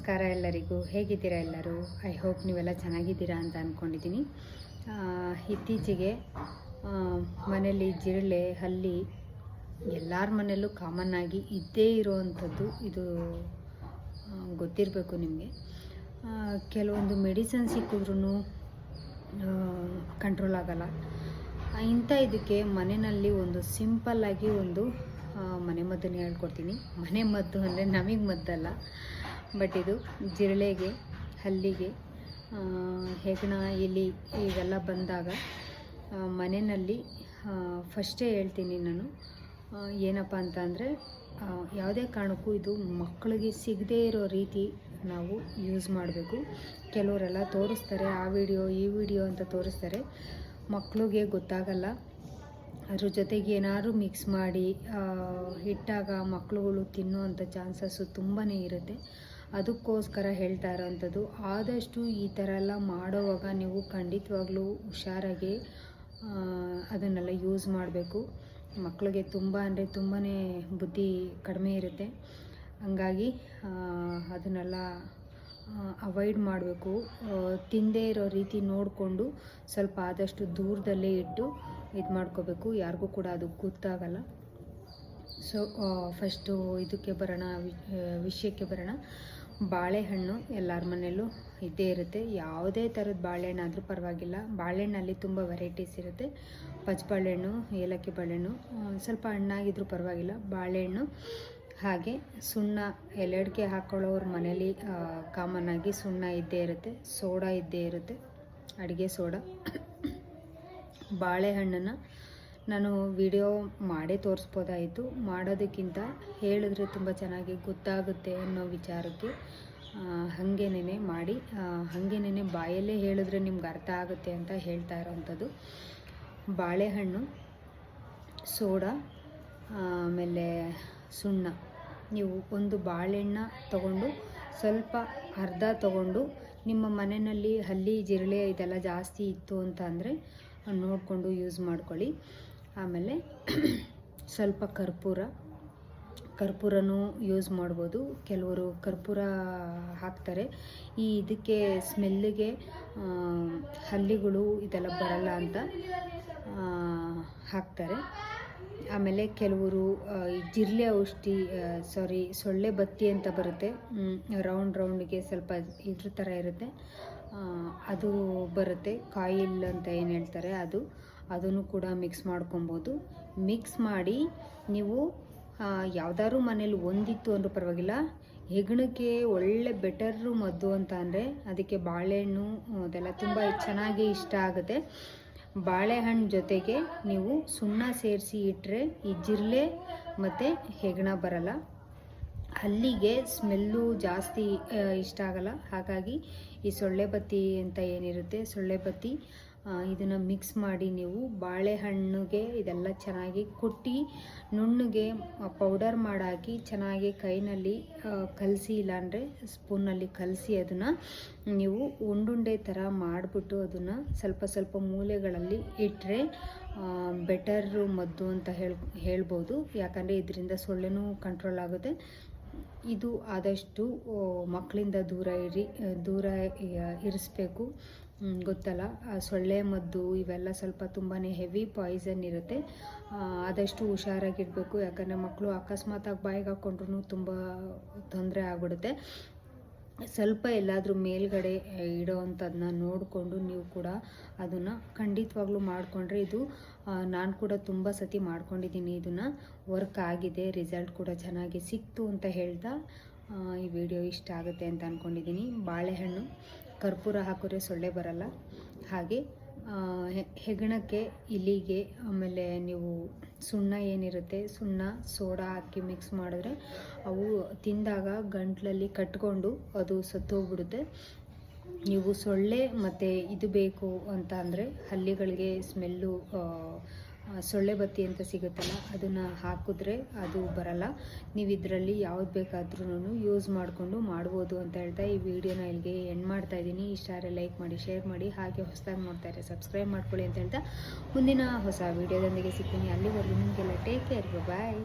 ನಮಸ್ಕಾರ ಎಲ್ಲರಿಗೂ. ಹೇಗಿದ್ದೀರಾ ಎಲ್ಲರೂ? ಐ ಹೋಪ್ ನೀವೆಲ್ಲ ಚೆನ್ನಾಗಿದ್ದೀರಾ ಅಂತ ಅಂದ್ಕೊಂಡಿದ್ದೀನಿ ಇತ್ತೀಚೆಗೆ ಮನೆಯಲ್ಲಿ ಜಿರಳೆ, ಹಲ್ಲಿ ಎಲ್ಲರ ಮನೆಯಲ್ಲೂ ಕಾಮನ್ ಆಗಿ ಇದ್ದೇ ಇರುವಂಥದ್ದು ಇದು ಗೊತ್ತಿರಬೇಕು ನಿಮಗೆ. ಕೆಲವೊಂದು ಮೆಡಿಸನ್ ಸಿಕ್ಕಿದ್ರೂ ಕಂಟ್ರೋಲ್ ಆಗಲ್ಲ. ಇಂಥ ಇದಕ್ಕೆ ಮನೆಯಲ್ಲಿ ಒಂದು ಸಿಂಪಲ್ಲಾಗಿ ಒಂದು ಮನೆಮದ್ದನ್ನು ಮನೆ ಮದ್ದನ್ನು ಹೇಳ್ಕೊಡ್ತೀನಿ. ಮನೆ ಮದ್ದು ಅಂದರೆ ನಮಗೆ ಮದ್ದಲ್ಲ. ಬಟ್ ಇದು ಜಿರಳೆಗೆ, ಹಲ್ಲಿಗೆ ಹೆಗ್ಣ ಇಲಿ ಇವೆಲ್ಲ ಬಂದಾಗ ಮನೆಯಲ್ಲಿ ಫಸ್ಟೇ ಹೇಳ್ತೀನಿ ನಾನು. ಏನಪ್ಪ ಅಂತ ಅಂದರೆ ಯಾವುದೇ ಕಾರಣಕ್ಕೂ ಇದು ಮಕ್ಕಳಿಗೆ ಸಿಗದೇ ಇರೋ ರೀತಿ ನಾವು ಯೂಸ್ ಮಾಡಬೇಕು. ಕೆಲವರೆಲ್ಲ ತೋರಿಸ್ತಾರೆ, ಆ ವಿಡಿಯೋ ಈ ವಿಡಿಯೋ ಅಂತ ತೋರಿಸ್ತಾರೆ. ಮಕ್ಕಳಿಗೆ ಗೊತ್ತಾಗಲ್ಲ. ಅದ್ರ ಜೊತೆಗೆ ಏನಾದರೂ ಮಿಕ್ಸ್ ಮಾಡಿ ಇಟ್ಟಾಗ ಮಕ್ಕಳುಗಳು ತಿನ್ನುವಂಥ ಚಾನ್ಸಸ್ಸು ತುಂಬಾ ಇರುತ್ತೆ. ಅದಕ್ಕೋಸ್ಕರ ಹೇಳ್ತಾ ಇರೋವಂಥದ್ದು ಆದಷ್ಟು ಈ ಥರ ಎಲ್ಲ ಮಾಡೋವಾಗ ನೀವು ಖಂಡಿತವಾಗ್ಲೂ ಹುಷಾರಾಗಿ ಅದನ್ನೆಲ್ಲ ಯೂಸ್ ಮಾಡಬೇಕು. ಮಕ್ಕಳಿಗೆ ತುಂಬ ಅಂದರೆ ತುಂಬಾ ಬುದ್ಧಿ ಕಡಿಮೆ ಇರುತ್ತೆ. ಹಂಗಾಗಿ ಅದನ್ನೆಲ್ಲ ಅವಾಯ್ಡ್ ಮಾಡಬೇಕು. ತಿಂದೇ ಇರೋ ರೀತಿ ನೋಡಿಕೊಂಡು ಸ್ವಲ್ಪ ಆದಷ್ಟು ದೂರದಲ್ಲೇ ಇಟ್ಟು ಇದು ಮಾಡ್ಕೋಬೇಕು. ಯಾರಿಗೂ ಕೂಡ ಅದು ಗೊತ್ತಾಗಲ್ಲ. ಸೊ ಫಸ್ಟು ಇದಕ್ಕೆ ಬರೋಣ ವಿಷಯಕ್ಕೆ ಬರೋಣ. ಬಾಳೆಹಣ್ಣು ಎಲ್ಲರ ಮನೆಯಲ್ಲೂ ಇದ್ದೇ ಇರುತ್ತೆ. ಯಾವುದೇ ಥರದ ಬಾಳೆಹಣ್ಣಾದರೂ ಪರವಾಗಿಲ್ಲ. ಬಾಳೆಹಣ್ಣಲ್ಲಿ ತುಂಬ ವೆರೈಟೀಸ್ ಇರುತ್ತೆ. ಪಚ್ಚ ಬಾಳೆಹಣ್ಣು ಏಲಕ್ಕಿ ಬಾಳೆಹಣ್ಣು ಸ್ವಲ್ಪ ಹಣ್ಣಾಗಿದ್ದರೂ ಪರವಾಗಿಲ್ಲ. ಬಾಳೆಹಣ್ಣು ಹಾಗೆ ಸುಣ್ಣ ಎಲೆಡ್ಕೆ ಹಾಕ್ಕೊಳ್ಳೋರ ಮನೇಲಿ ಕಾಮನ್ ಆಗಿ ಸುಣ್ಣ ಇದ್ದೇ ಇರುತ್ತೆ. ಸೋಡಾ ಇದ್ದೇ ಇರುತ್ತೆ. ಅಡುಗೆ ಸೋಡಾ. ಬಾಳೆಹಣ್ಣನ್ನು ನಾನು ವಿಡಿಯೋ ಮಾಡೇ ತೋರಿಸ್ಬೋದಾಯಿತು. ಮಾಡೋದಕ್ಕಿಂತ ಹೇಳಿದ್ರೆ ತುಂಬ ಚೆನ್ನಾಗಿ ಗೊತ್ತಾಗುತ್ತೆ ಅನ್ನೋ ವಿಚಾರಕ್ಕೆ ಹಾಗೇನೇ ಮಾಡಿ ಹಾಗೇನೇ ಬಾಯಲ್ಲೇ ಹೇಳಿದ್ರೆ ನಿಮ್ಗೆ ಅರ್ಥ ಆಗುತ್ತೆ ಅಂತ ಹೇಳ್ತಾ ಇರೋವಂಥದ್ದು ಬಾಳೆಹಣ್ಣು, ಸೋಡಾ, ಆಮೇಲೆ ಸುಣ್ಣ. ನೀವು ಒಂದು ಬಾಳೆಹಣ್ಣ ತಗೊಂಡು ಸ್ವಲ್ಪ ಅರ್ಧ ತಗೊಂಡು ನಿಮ್ಮ ಮನೆಯಲ್ಲಿ ಹಲ್ಲಿ, ಜಿರಳೆ ಇದೆಲ್ಲ ಜಾಸ್ತಿ ಇತ್ತು ಅಂತ ಅಂದರೆ ನೋಡಿಕೊಂಡು ಯೂಸ್ ಮಾಡ್ಕೊಳ್ಳಿ. ಆಮೇಲೆ ಸ್ವಲ್ಪ ಕರ್ಪೂರ. ಕರ್ಪೂರನೂ ಯೂಸ್ ಮಾಡ್ಬೋದು. ಕೆಲವರು ಕರ್ಪೂರ ಹಾಕ್ತಾರೆ. ಈ ಇದಕ್ಕೆ ಸ್ಮೆಲ್ಲಿಗೆ ಹಲ್ಲಿಗಳು ಇದೆಲ್ಲ ಬರಲ್ಲ ಅಂತ ಹಾಕ್ತಾರೆ. ಆಮೇಲೆ ಕೆಲವರು ಈ ಜಿರ್ಲೆ ಔಷಧಿ ಸಾರಿ ಸೊಳ್ಳೆ ಬತ್ತಿ ಅಂತ ಬರುತ್ತೆ. ರೌಂಡ್ ರೌಂಡ್ಗೆ ಸ್ವಲ್ಪ ಇದ್ರ ಥರ ಇರುತ್ತೆ. ಅದು ಬರುತ್ತೆ. ಕಾಯಿಲ್ ಅಂತ ಏನು ಹೇಳ್ತಾರೆ ಅದು. ಅದನ್ನು ಕೂಡ ಮಿಕ್ಸ್ ಮಾಡ್ಕೊಬೋದು. ಮಿಕ್ಸ್ ಮಾಡಿ ನೀವು ಯಾವ್ದಾದ್ರು ಮನೇಲಿ ಒಂದಿತ್ತು ಅಂದರೂ ಪರವಾಗಿಲ್ಲ. ಹೆಗ್ಣಕ್ಕೆ ಒಳ್ಳೆ ಬೆಟರು ಮದ್ದು ಅಂತ ಅಂದರೆ ಅದಕ್ಕೆ ಬಾಳೆಹಣ್ಣು, ಅದೆಲ್ಲ ತುಂಬ ಚೆನ್ನಾಗಿ ಇಷ್ಟ ಆಗುತ್ತೆ. ಬಾಳೆಹಣ್ಣು ಜೊತೆಗೆ ನೀವು ಸುಣ್ಣ ಸೇರಿಸಿ ಇಟ್ಟರೆ ಈ ಮತ್ತು ಹೆಗ್ಣ ಬರಲ್ಲ. ಅಲ್ಲಿಗೆ ಸ್ಮೆಲ್ಲು ಜಾಸ್ತಿ ಇಷ್ಟ ಆಗಲ್ಲ. ಹಾಗಾಗಿ ಈ ಸೊಳ್ಳೆ ಬತ್ತಿ ಅಂತ ಏನಿರುತ್ತೆ, ಸೊಳ್ಳೆ ಬತ್ತಿ ಇದನ್ನು ಮಿಕ್ಸ್ ಮಾಡಿ ನೀವು ಬಾಳೆಹಣ್ಣಿಗೆ ಇದೆಲ್ಲ ಚೆನ್ನಾಗಿ ಕುಟ್ಟಿ, ನುಣ್ಣಗೆ ಪೌಡರ್ ಮಾಡಾಕಿ ಚೆನ್ನಾಗಿ ಕೈನಲ್ಲಿ ಕಲಸಿ ಇಲ್ಲಾಂದರೆ ಸ್ಪೂನಲ್ಲಿ ಕಲಸಿ ಅದನ್ನು ನೀವು ಉಂಡುಂಡೆ ಥರ ಮಾಡಿಬಿಟ್ಟು ಅದನ್ನು ಸ್ವಲ್ಪ ಸ್ವಲ್ಪ ಮೂಲೆಗಳಲ್ಲಿ ಇಟ್ಟರೆ ಬೆಟರ್ ಮದ್ದು ಅಂತ ಹೇಳಿ, ಹೇಳ್ಬೋದು. ಯಾಕಂದರೆ ಇದರಿಂದ ಸೊಳ್ಳೆನೂ ಕಂಟ್ರೋಲ್ ಆಗುತ್ತೆ. ಇದು ಆದಷ್ಟು ಮಕ್ಕಳಿಂದ ದೂರ ಇರಿ, ದೂರ ಇರಿಸಬೇಕು. ಗೊತ್ತಲ್ಲ. ಸೊಳ್ಳೆ, ಮದ್ದು ಇವೆಲ್ಲ ಸ್ವಲ್ಪ ತುಂಬಾ ಹೆವಿ ಪಾಯ್ಸನ್ ಇರುತ್ತೆ. ಆದಷ್ಟು ಹುಷಾರಾಗಿರಬೇಕು. ಯಾಕಂದರೆ ಮಕ್ಕಳು ಅಕಸ್ಮಾತಾಗಿ ಬಾಯಿಗೆ ಹಾಕ್ಕೊಂಡ್ರು ತುಂಬ ತೊಂದರೆ ಆಗಿಬಿಡುತ್ತೆ. ಸ್ವಲ್ಪ ಎಲ್ಲಾದರೂ ಮೇಲ್ಗಡೆ ಇಡೋವಂಥದ್ದನ್ನ ನೋಡಿಕೊಂಡು ನೀವು ಕೂಡ ಅದನ್ನು ಖಂಡಿತವಾಗ್ಲೂ ಮಾಡಿಕೊಂಡ್ರೆ ಇದು ನಾನು ಕೂಡ ತುಂಬ ಸತಿ ಮಾಡ್ಕೊಂಡಿದ್ದೀನಿ ಇದನ್ನು. ವರ್ಕ್ ಆಗಿದೆ, ರಿಸಲ್ಟ್ ಕೂಡ ಚೆನ್ನಾಗಿ ಸಿಕ್ತು ಅಂತ ಹೇಳ್ತಾ ಈ ವಿಡಿಯೋ ಇಷ್ಟ ಆಗುತ್ತೆ ಅಂತ ಅಂದ್ಕೊಂಡಿದ್ದೀನಿ ಬಾಳೆಹಣ್ಣು. ಕರ್ಪೂರ ಹಾಕಿದ್ರೆ ಸೊಳ್ಳೆ ಬರಲ್ಲ. ಹಾಗೆ ಹೆಗಣಕ್ಕೆ, ಇಲಿಗೆ, ಆಮೇಲೆ ನೀವು ಸುಣ್ಣ ಏನಿರುತ್ತೆ, ಸುಣ್ಣ, ಸೋಡಾ ಹಾಕಿ ಮಿಕ್ಸ್ ಮಾಡಿದ್ರೆ ಅವು ತಿಂದಾಗ ಗಂಟ್ಲಲ್ಲಿ ಕಟ್ಕೊಂಡು ಅದು ಸತ್ತೋಗ್ಬಿಡುತ್ತೆ. ನೀವು ಸೊಳ್ಳೆ ಮತ್ತು ಇದು ಬೇಕು ಅಂತ ಅಂದರೆ ಹಲ್ಲಿಗಳಿಗೆ ಸ್ಮೆಲ್ಲು ಸೊಳ್ಳೆ ಬತ್ತಿ ಅಂತ ಸಿಗುತ್ತಲ್ಲ, ಅದನ್ನು ಹಾಕಿದ್ರೆ ಅದು ಬರಲ್ಲ. ನೀವು ಇದರಲ್ಲಿ ಯಾವ್ದು ಬೇಕಾದ್ರೂ ಯೂಸ್ ಮಾಡಿಕೊಂಡು ಮಾಡ್ಬೋದು ಅಂತ ಹೇಳ್ತಾ ಈ ವಿಡಿಯೋನ ಇಲ್ಲಿಗೆ ಎಂಡ್ ಮಾಡ್ತಾ ಇದ್ದೀನಿ. ಇಷ್ಟ ಆದರೆ ಲೈಕ್ ಮಾಡಿ ಶೇರ್ ಮಾಡಿ, ಹಾಗೆ ಹೊಸದಾಗಿ ನೋಡ್ತಾ ಇದ್ದಾರೆ ಸಬ್ಸ್ಕ್ರೈಬ್ ಮಾಡ್ಕೊಳ್ಳಿ ಅಂತ ಹೇಳ್ತಾ ಮುಂದಿನ ಹೊಸ ವಿಡಿಯೋದೊಂದಿಗೆ ಸಿಗ್ತೀನಿ. ಅಲ್ಲಿವರೆಗೂ ನಿಮಗೆಲ್ಲ ಟೇಕ್ ಕೇರ್ ಬಾಯ್